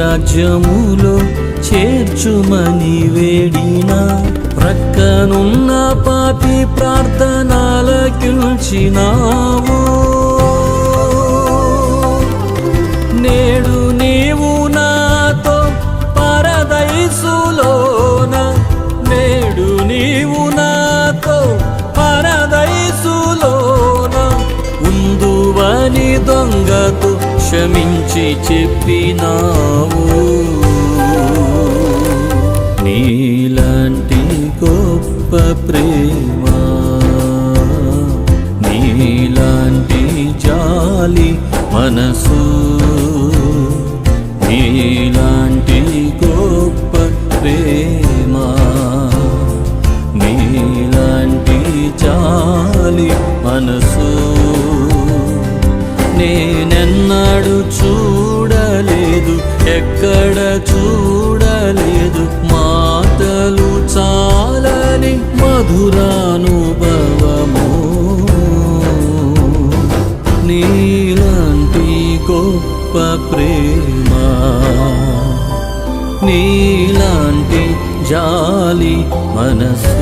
రాజ్యములో చేర్చుమని వేడిన ప్రక్కనున్న పాపి ప్రార్థనలకిల్చినావు. నేడు నీవు నాతో పరదైసులోన నేడు నీవు క్షమించి చెప్పినావు. నీలాంటి గొప్ప ప్రేమ నీలాంటి జాలి మనసు నీలాంటి గొప్ప ప్రేమ నీలాంటి జాలి మనసు. నేనెన్నడు చూడలేదు ఎక్కడ చూడలేదు. మాటలు చాలని మధురానుభవము. నీలాంటి గొప్ప ప్రేమ నీలాంటి జాలి మనసు.